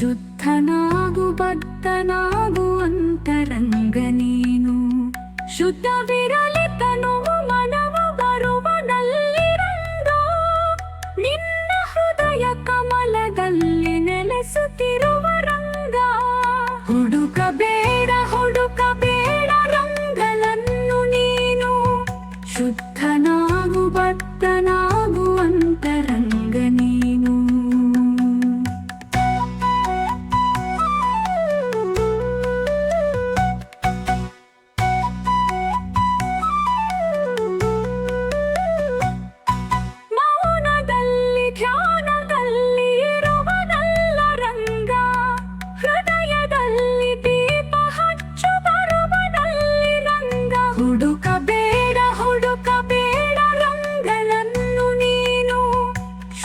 ಶುದ್ಧನಾಗು ಭಕ್ತನಾಗು ಅಂತರಂಗ ನೀನು. ಶುದ್ಧವಿರಲಿ ತನು ಮನವು ಬರುವನಲ್ಲಿರಂದು ನಿನ್ನ ಹೃದಯ ಕಮಲದಲ್ಲಿ ನೆಲೆಸುತ್ತಿರುವ ರಂಗ. ಹುಡುಕ ಬೇಡ ರಂಗಲನ್ನು ನೀನು. ಶುದ್ಧನಾಗು ಭಕ್ತನಾ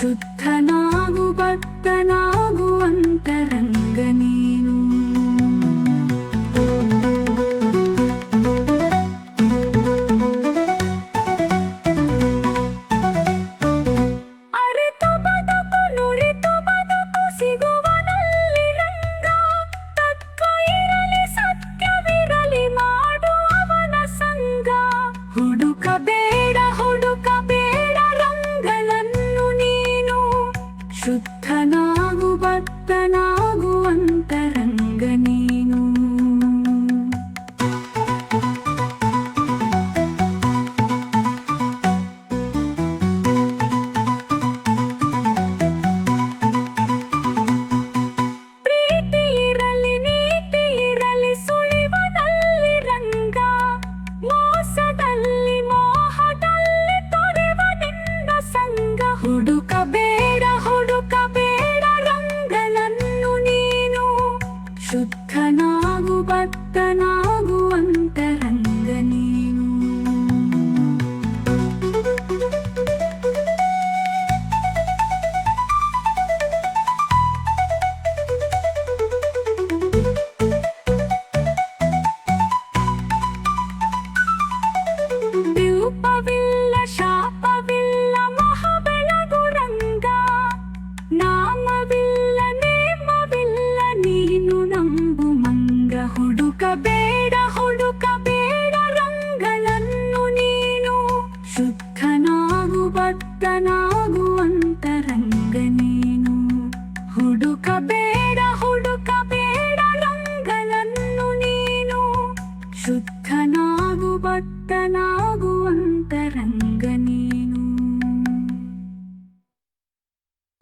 ಶುದ್ಧನಾಗು ಅಂತರಂಗ ಶುದ್ಧನಾಗು ಬದ್ಧನಾಗು ಅಂತರಂಗ ಶುದ್ಧನಾಗು ಹುಡುಕಬೇಡ ಹುಡುಕಬೇಡ ರಂಗಲನ್ನು ನೀನು. ಶುದ್ಧನಾಗು ಬದ್ಧನಾಗು ರಂಗ ನೀನು. ಹುಡುಕ ಬೇಡ ರಂಗಲನ್ನು ನೀನು. ಶುದ್ಧನಾಗು ರಂಗ ಅಂತರಂಗ